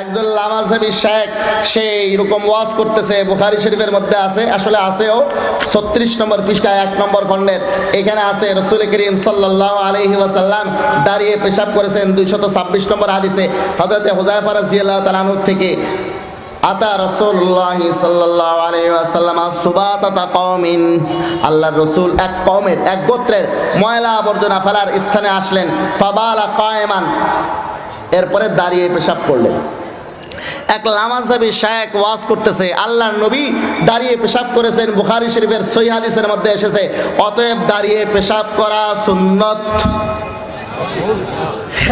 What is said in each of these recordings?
একজন লামাজাবি শেখ, সে এরকম ওয়াজ করতেছে, বুখারি শরীফের মধ্যে আছে, আসলে আছেও ছত্রিশ নম্বর পৃষ্ঠায় এক নম্বর খণ্ডের। এখানে আছে রসুল করিম সাল্লাহ আলহি ওয়াসাল্লাম দাঁড়িয়ে পেশাব করেছেন দুইশত ছাব্বিশ নম্বর হাদিসে। হজরতে হুজাইফা রাজিয়াল্লাহ তালানুর থেকে, আতা রসুল্লাহ সাল্লাহ আলাইহি ওয়াসাল্লাম সুবাতাতা কওমিন। আল্লাহর রসুল এক কওমের, এক গোত্রের ময়লা আবর্জনা ফেলার স্থানে আসলেন। ফাবালা কায়মান, এরপরে দাঁড়িয়ে পেশাব করলেন। এক লামাজাবি শায়েক ওয়াজ করতেছে, আল্লাহর নবী দাঁড়িয়ে পেশাব করেছেন, বুখারি শরীফের সই হাদিসের মধ্যে এসেছে, অতএব দাঁড়িয়ে পেশাব করা সুন্নত।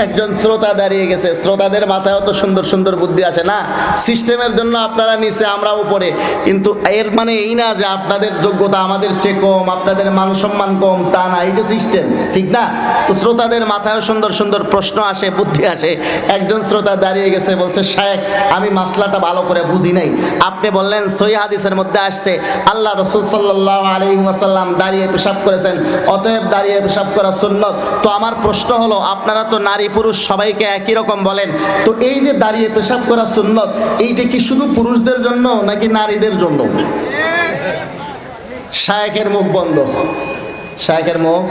একজন শ্রোতা দাঁড়িয়ে গেছে। শ্রোতাদের মাথায় অত সুন্দর সুন্দর বুদ্ধি আসে না? সিস্টেমের জন্য আপনারা নিচে আমরা উপরে। কিন্তু এর মানে এই না যে আপনাদের যোগ্যতা আমাদের চেয়ে কম, আপনাদের মান সম্মান কম, তা না এটা সিস্টেম, ঠিক না? তো শ্রোতাদের মাথায় সুন্দর সুন্দর প্রশ্ন আসে, বুদ্ধি আসে। একজন শ্রোতা দাঁড়িয়ে গেছে, বলছে শায়েক আমি মাসলাটা ভালো করে বুঝি নাই। আপনি বললেন সই হাদিসের মধ্যে আসছে, আল্লাহ রসুল সাল্লাহ আলহি ওয়াসাল্লাম দাঁড়িয়ে পেশাব করেছেন। অতএব দাঁড়িয়ে পেশাব করা সুন্নত। তো আমার প্রশ্ন হলো, আপনারা তো নারী পুরুষ সবাইকে একই রকম বলেন? তো এই যে দাঁড়িয়ে পেশাব করা সুন্নত, এইটা কি শুধু পুরুষদের জন্য নাকি নারীদের জন্য? শায়েকের মুখ বন্ধ। শায়েকের মুখ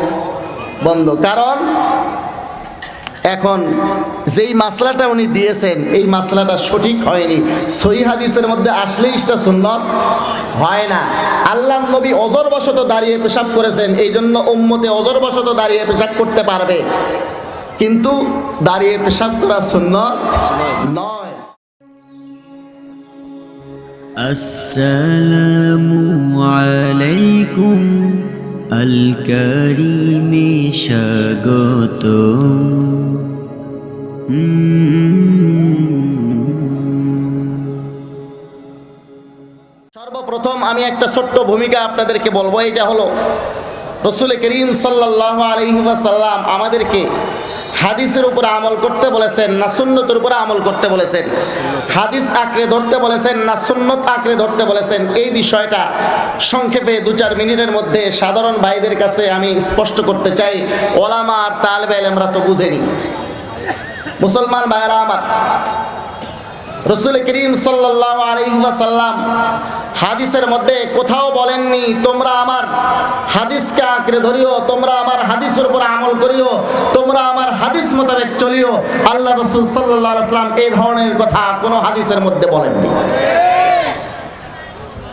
বন্ধ। কারণ এখন যেই মাসলাটা উনি দিয়েছেন, এই মাসলাটা সঠিক হয়নি। সহি হাদিসের মধ্যে আসলেই সেটা সুন্নত হয় না। আল্লাহ নবী অজরবশত দাঁড়িয়ে পেশাব করেছেন এই জন্য উম্মতে অজরবশত দাঁড়িয়ে পেশাব করতে পারবে। কিন্তু দাঁড়িয়ে পেশাব করা সুন্নত নয়। আসসালামু আলাইকুম সর্বপ্রথম আমি একটা ছোট্ট ভূমিকা আপনাদেরকে বলব এটা হলো রসুল করিম সাল্লাহ আলহিবাসাল্লাম আমাদেরকে হাদিসের উপরে আমল করতে বলেছেন, না সুন্নতের উপরে আমল করতে বলেছেন? হাদিস আঁকড়ে ধরতে বলেছেন, না সুন্নত আঁকড়ে ধরতে বলেছেন? এই বিষয়টা সংক্ষেপে দু চার মিনিটের মধ্যে সাধারণ ভাইদের কাছে আমি স্পষ্ট করতে চাই। ওলামা আর তালবে আমরা তো বুঝেনি। মুসলমান ভাইরা আমার, রসুল করিম সাল্লাহ হাদিসের মধ্যে কোথাও বলেননি, তোমরা আমার হাদিসকে আঁকড়ে ধরিও, তোমরা আমার হাদিসের উপর আমল করিও, তোমরা আমার হাদিস মোতাবেক চলিও আল্লাহ রসুল সাল্লাহ আসলাম এই ধরনের কথা কোনো হাদিসের মধ্যে বলেননি।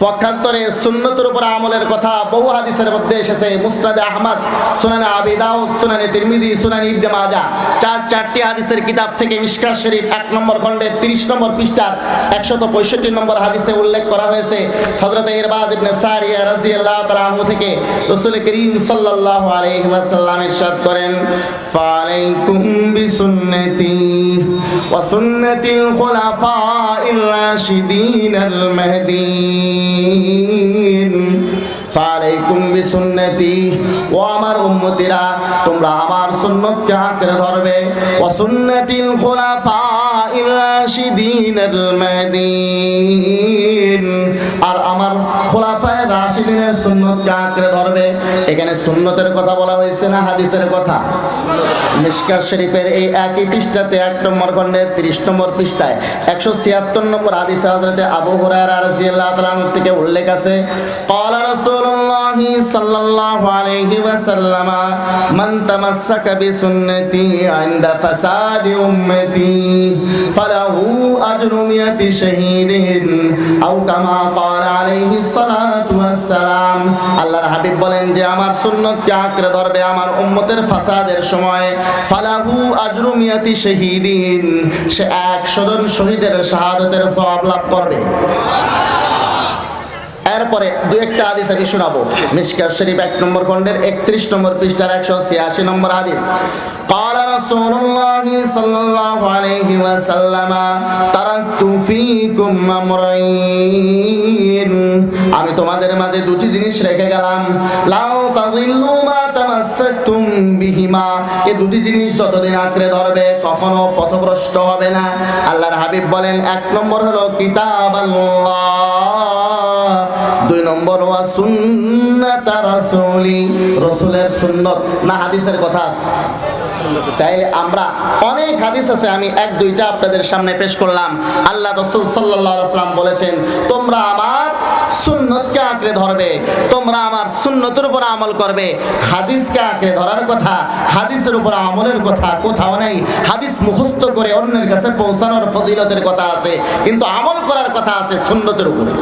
পক্ষান্তরে সুন্নতের উপর আমলের কথা বহু হাদিসের মধ্যে এসেছে। মুসনাদে আহমদ, সুনানে আবি দাউদ, সুনানে তিরমিজি, সুনানি ইবনে মাজা। চার, চারটি হাদিসের কিতাব থেকে মিশকাত শরীফ এক নম্বর খণ্ডে 30 নম্বর পৃষ্ঠার 165 নম্বর হাদিসে উল্লেখ করা হয়েছে। হযরত ইরবাদ ইবনে সারিয়া রাদিয়াল্লাহু তাআলা আনহু থেকে রাসূল করিম সাল্লাল্লাহু আলাইহি ওয়াসাল্লাম ইরশাদ করেন ফালাইকুম বিসুন্নতি। ওয়া সুন্নাতিল খুলাফাইর রাশিদিনাল মাহদিন এখানে সুন্নতের কথা বলা হয়েছে না হাদিসের কথা? শরীফের এই একই পৃষ্ঠাতে এক নম্বর খণ্ডের তিরিশ নম্বর পৃষ্ঠায় একশো ছিয়াত্তর নম্বর হাদিস হাজরতে আবু হুরায়রা থেকে উল্লেখ আছে সাল্লাল্লাহু আলাইহি আল্লাহর হাবিব বলেন যে, আমার সুন্নতকে আঁকড়ে ধরবে আমার উম্মতের ফাসাদের সময়, ফালাহু আজরু মিয়াতি শাহীদিন, সে 100 জন শহীদের শাহাদাতের সওয়াব লাভ করবে। সুবহানাল্লাহ এরপরে দু একটা হাদিস আমি শোনাবো মিশকাত শরীফ এক নম্বর খণ্ডের একত্রিশ নম্বর পৃষ্ঠার একশো ছিয়াশি নম্বর হাদিস قال رسول الله صلى الله عليه وسلم تركت فيكم أمرين আমি তোমাদের মাঝে দুটি জিনিস রেখে গেলাম লাউ তাযিল্লু মা তামাসসাকতুম বিহিমা এই দুটি জিনিস যতদিন আঁকড়ে ধরবে কখনো পথভ্রষ্ট হবে না আল্লাহর হাবিব বলেন এক নম্বর হলো কিতাব দুই নম্বর, ওয়া সুন্নাত রাসূলি। রাসূলের সুন্নত। না, হাদিসের কথা আছে। তাইলে আমরা অনেক হাদিস আছে, আমি এক দুইটা আপনাদের সামনে পেশ করলাম। আল্লাহ রসুল সাল্লাম বলেছেন, তোমরা আমার সুন্নতকে আঁকড়ে ধরবে, তোমরা আমার সুন্নতের উপর আমল করবে। হাদিসকে আঁকড়ে ধরার কথা, হাদিসের উপর আমলের কথা কোথাও নেই। হাদিস মুখস্থ করে অন্যের কাছে পৌঁছানোর ফজিলতের কথা আছে, কিন্তু আমল করার কথা আছে সুন্নতের উপরে।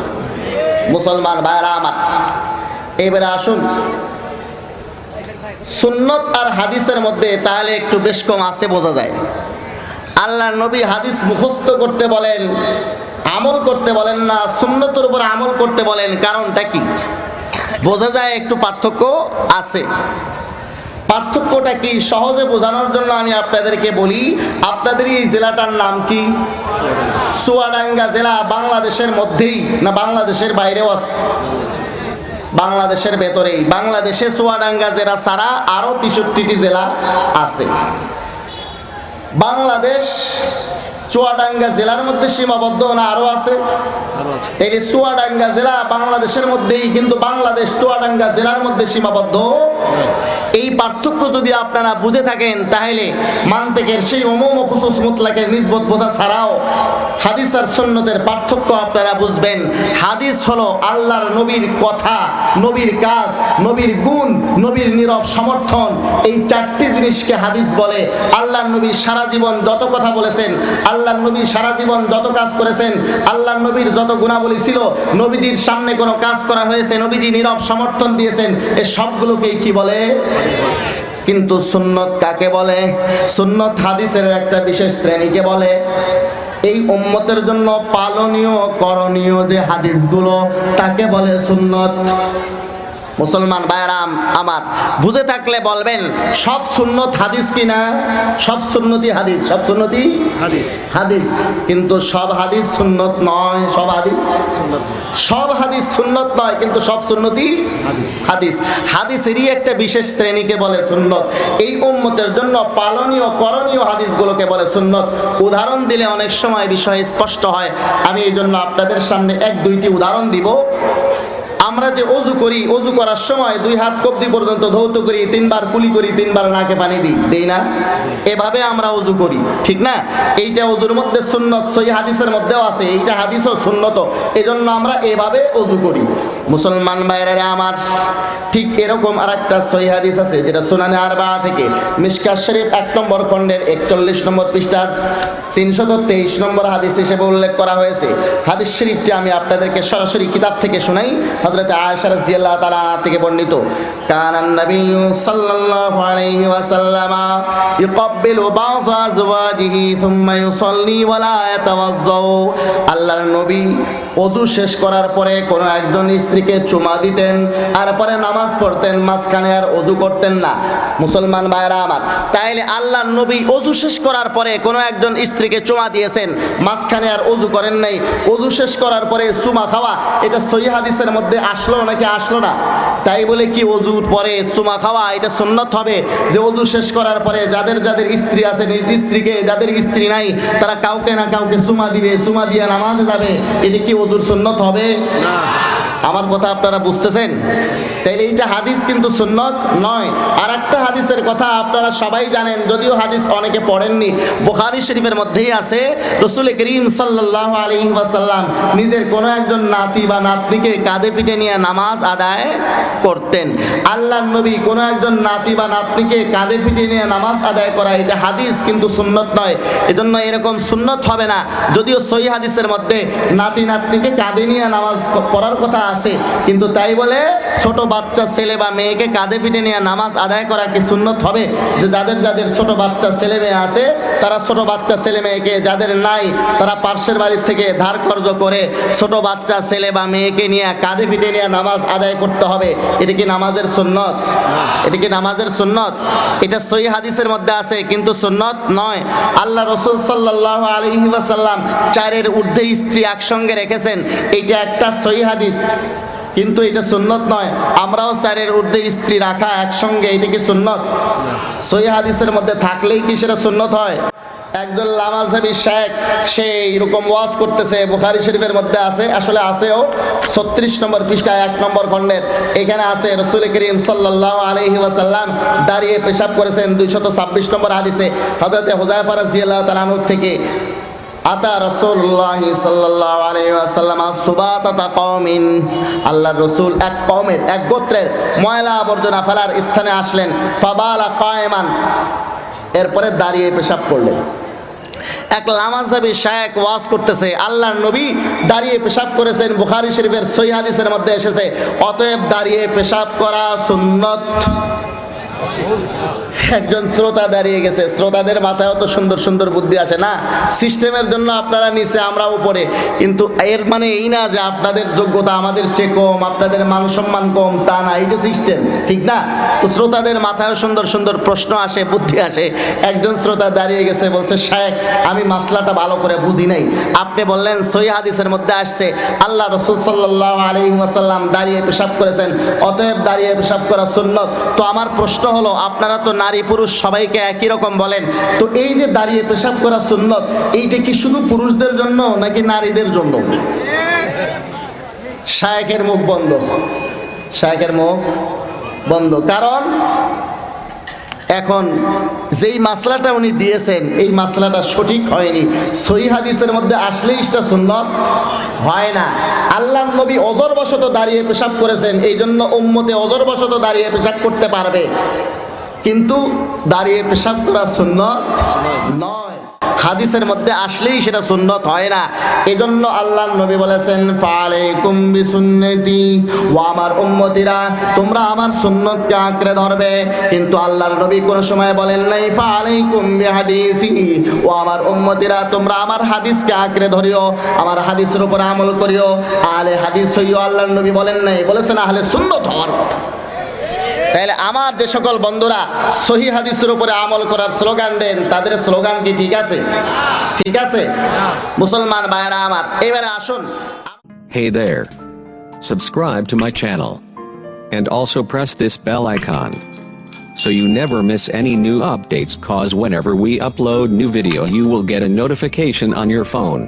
মুসলমান ভাইরা আমার। এবারে আসুন। সুন্নত আর হাদিসের মধ্যে তাহলে একটু বেশ কম আছে বোঝা যায়। আল্লাহ নবী হাদিস মুখস্থ করতে বলেন, আমল করতে বলেন না, সুন্নতের উপর আমল করতে বলেন, কারণটা কি? বোঝা যায় একটু পার্থক্য আছে। পার্থক্যটা কি? সহজে বোঝানোর জন্য আমি আপনাদেরকে বলি, আপনাদের এই জেলাটার নাম কি? চুয়াডাঙ্গা জেলা বাংলাদেশের মধ্যেই না বাংলাদেশের বাইরেও আছে? বাংলাদেশের ভেতরেই। বাংলাদেশে চুয়াডাঙ্গা জেলা ছাড়া আরও তেষট্টিটি জেলা আছে। বাংলাদেশ চুয়াডাঙ্গা জেলার মধ্যে সীমাবদ্ধ না আরও আছে? এই যে চুয়াডাঙ্গা জেলা বাংলাদেশের মধ্যেই কিন্তু বাংলাদেশ চুয়াডাঙ্গা জেলার মধ্যে সীমাবদ্ধ এই পার্থক্য যদি আপনারা বুঝে থাকেন, তাহলে মান্তেকের সেই অমম খুসুস মুতলাকের নিজবত বোঝা ছাড়াও হাদিস আর সুন্নতের পার্থক্য আপনারা বুঝবেন। হাদিস হলো আল্লাহর নবীর কথা, নবীর কাজ, নবীর গুণ, নবীর নীরব সমর্থন। এই চারটি জিনিসকে হাদিস বলে। আল্লাহর নবী সারা জীবন যত কথা বলেছেন, আল্লাহর নবী সারা জীবন যত কাজ করেছেন, আল্লাহর নবীর যত গুণাবলী ছিল, নবীজির সামনে কোনো কাজ করা হয়েছে, নবীজি নীরব সমর্থন দিয়েছেন, এ সবগুলোকেই কি বলে? কিন্তু সুন্নত কাকে বলে? সুন্নত হাদিসের একটা বিশেষ শ্রেণীকে বলে। এই উম্মতের জন্য পালনীয়, করণীয় যে হাদিসগুলো, তাকে বলে সুন্নত। মুসলমান বায়রাম আমার বুঝে থাকলে বলবেন সব সুন্নত হাদিস কিনা? সব সুন্নতি হাদিস সব সুন্নতি? হাদিস। হাদিস। কিন্তু সব হাদিস সুন্নত নয় সব হাদিস? সব হাদিস সুন্নত নয় কিন্তু সব সুন্নতি হাদিস। হাদিস। হাদিসেরই একটা বিশেষ শ্রেণীকে বলে সুন্নত। এই উম্মতের জন্য পালনীয় করণীয় হাদিসগুলোকে বলে সুন্নত। উদাহরণ দিলে অনেক সময় বিষয় স্পষ্ট হয়। আমি এই জন্য আপনাদের সামনে এক দুইটি উদাহরণ দিব। আমরা যে অজু করি, অজু করার সময় দুই হাত কবদি পর্যন্ত ধৌত করি, তিনবার কুলি করি, তিনবার নাকে পানি দিই। দেই না? এভাবে আমরা অজু করি, ঠিক না? এইটা অজুর মধ্যে সুন্নত সই হাদিসের মধ্যেও আছে, এইটা হাদিসও সুন্নত। এই জন্য আমরা এভাবে অজু করি। মুসলমান ভাইরা আমার ঠিক এরকম আর একটা সই হাদিস আছে, যেটা সুনানে আরবা থেকে মিসকা শরীফ এক নম্বর খণ্ডের একচল্লিশ নম্বর পৃষ্ঠার তিনশত তেইশ নম্বর হাদিস হিসেবে উল্লেখ করা হয়েছে। হাদিস শরীফটি আমি আপনাদেরকে সরাসরি কিতাব থেকে শোনাই, হযরত আয়েশা রাদিয়াল্লাহু তালা থেকে বর্ণিত। কানান নবী সাল্লাল্লাহু আলাইহি ওয়াসাল্লাম ইউকাব্বিলু বা'য আজওয়াজিহি থুম্মা ইউসাল্লি ওয়া লা ইয়াতাওয়াজ্জাউ। আল্লাহর নবী অজু শেষ করার পরে কোনো একজন স্ত্রীকে চুমা দিতেন আর পরে নামাজ পড়তেন, মাঝখানে আর অজু করতেন না। মুসলমান ভাইরা আমার, তাইলে আল্লাহ নবী অজু শেষ করার পরে কোনো একজন স্ত্রীকে চুমা দিয়েছেন, মাঝখানে আর অজু করেন নাই। অজু শেষ করার পরে চুমা খাওয়া, এটা সহি হাদিসের মধ্যে আসলো নাকি আসলো না? তাই বলে কি অজুর পরে চুমা খাওয়া, এটা সুন্নত হবে? যে অজু শেষ করার পরে যাদের যাদের স্ত্রী আছে, নিজ স্ত্রীকে, যাদের স্ত্রী নাই, তারা কাউকে না কাউকে চুমা দিবে, চুমা দিয়ে নামাজে যাবে, এটা কি অজুর সুন্নত হবে? আমার কথা আপনারা বুঝতেছেন? তাইলে এইটা হাদিস কিন্তু সুন্নত নয়। আর একটা হাদিসের কথা আপনারা সবাই জানেন, যদিও হাদিস অনেকে পড়েননি। বুখারী শরীফের মধ্যেই আছে, রসুল করিম সাল্লাল্লাহু আলাইহি ওয়াসাল্লাম নিজের কোনো একজন নাতি বা নাতনিকে কাঁধে পিঠে নিয়ে নামাজ আদায় করতেন। আল্লাহ নবী কোনো একজন নাতি বা নাতনিকে কাঁধে পিঠে নিয়ে নামাজ আদায় করা এটা হাদিস কিন্তু সুন্নত নয়। এজন্য এরকম সুন্নত হবে না। যদিও সহি হাদিসের মধ্যে নাতি নাতনিকে কাঁধে নিয়ে নামাজ পড়ার কথা আছে, কিন্তু তাই বলে ছোট বাচ্চা ছেলে বা মেয়েকে কাঁধে পিঠে নিয়ে নামাজ আদায় করা কি সুন্নত হবে? যে যাদের যাদের ছোট বাচ্চা ছেলে মেয়ে আছে, তারা ছোট বাচ্চা ছেলে মেয়েকে যাদের নাই, তারা পার্শ্বের বাড়ির থেকে ধার কর্জ করে ছোট বাচ্চা ছেলে বা মেয়েকে নিয়ে কাঁধে পিঠে নিয়ে নামাজ আদায় করতে হবে। এটা কি নামাজের সুন্নত? এটা কি নামাজের সুন্নত? এটা সহি হাদিসের মধ্যে আছে, কিন্তু সুন্নত নয়। আল্লাহ রসুল সাল্লাহ আলহি ওয়াসাল্লাম চারের ঊর্ধ্বে স্ত্রী একসঙ্গে রেখেছেন। এটা একটা সহি হাদিস। কিন্তু এটা সুন্নত নয়। আমরাও স্যারের ঊর্ধ্বে স্ত্রী রাখা একসঙ্গে, এটা কি সুন্নত? সহি হাদিসের মধ্যে থাকলেই কি সেটা সুন্নত হয়? একজন লামাজহাবি শেখ, সে এরকম ওয়াজ করতেছে, বুখারি শরীফের মধ্যে আছে, আসলে আছেও ছত্রিশ নম্বর পৃষ্ঠায় এক নম্বর খণ্ডের। এখানে আছে, রসুল করিম সাল্লাহ আলহি ওয়াসাল্লাম দাঁড়িয়ে পেশাব করেছেন দুইশত ছাব্বিশ নম্বর হাদিসে। হজরতে হুজাইফা রাজিয়াল্লাহ তালানুর থেকে আতা কওমিন। রসুল এক ময়লা আবর্জনা স্থানে আসলেন। এরপরে দাঁড়িয়ে পেশাব করলেন। এক লামাজাবি শায়েক ওয়াজ করতেছে, আল্লাহর নবী দাঁড়িয়ে পেশাব করেছেন, বুখারী শরীফের হাদিসের মধ্যে এসেছে, অতএব দাঁড়িয়ে পেশাব করা সুন্নত। একজন শ্রোতা দাঁড়িয়ে গেছে। শ্রোতাদের মাথায় অত সুন্দর সুন্দর বুদ্ধি আসে, না? সিস্টেমের জন্য আপনারা নিচে, আমরা উপরে। কিন্তু এর মানে এই না যে আপনাদের যোগ্যতা আমাদের চেয়ে কম, আপনাদের মান সম্মান কম, তা না এটা সিস্টেম, ঠিক না? তো শ্রোতাদের মাথায় সুন্দর সুন্দর প্রশ্ন আসে, বুদ্ধি আসে। একজন শ্রোতা দাঁড়িয়ে গেছে, বলছে শায়েক আমি মাসলাটা ভালো করে বুঝি নাই। আপনি বললেন সই হাদিসের মধ্যে আসছে, আল্লাহ রসুল সাল্লাহ আলহি ওয়াসাল্লাম দাঁড়িয়ে পেশাব করেছেন, অতএব দাঁড়িয়ে পেশাব করা সুন্নত। তো আমার প্রশ্ন হলো, আপনারা তো নারী পুরুষ সবাইকে একই রকম বলেন? তো এই যে দাঁড়িয়ে পেশাব করা সুন্নত, এইটা কি শুধু পুরুষদের জন্য নাকি নারীদের জন্য? শায়েকের মুখ বন্ধ। শায়েকের মুখ বন্ধ। কারণ এখন যেই মাসলাটা উনি দিয়েছেন, এই মাসলাটা সঠিক হয়নি। সহি হাদিসের মধ্যে আসলেই সেটা সুন্নত হয় না। আল্লাহ নবী অজরবশত দাঁড়িয়ে পেশাব করেছেন এই জন্য উম্মতে অজরবশত দাঁড়িয়ে পেশাব করতে পারবে। কিন্তু দাঁড়িয়ে পেশাব করা সুন্নত নয়। হাদিসের মধ্যে আসলেই সেটা সুন্নত হয় না। এজন্য আল্লাহ নবী বলেছেন, ফালাইকুম বিসুন্নতি ও আমার উম্মতিরা, তোমরা আমার সুন্নতকে আঁকড়ে ধরবে। কিন্তু আল্লাহর নবী কোনো সময় বলেন নাই, ফালাইকুম বিহাদিসি ও আমার উম্মতিরা, তোমরা আমার হাদিসকে আঁকড়ে ধরিও, আমার হাদিসের উপর আমল করিও। আলে হাদিস হইও আল্লাহর নবী বলেন নাই, বলেছেন আহলে সুন্নত হওয়ার কথা। তাহলে আমার যে সকল বন্ধুরা সহি হাদিসের উপরে আমল করার স্লোগান দেন তাদের স্লোগান কি ঠিক আছে ঠিক আছে মুসলমান ভাইরা আমার এবারে আসুন Hey there. Subscribe to my channel. And also press this bell icon. So you never miss any new updates cause whenever we upload new video you will get a notification on your phone.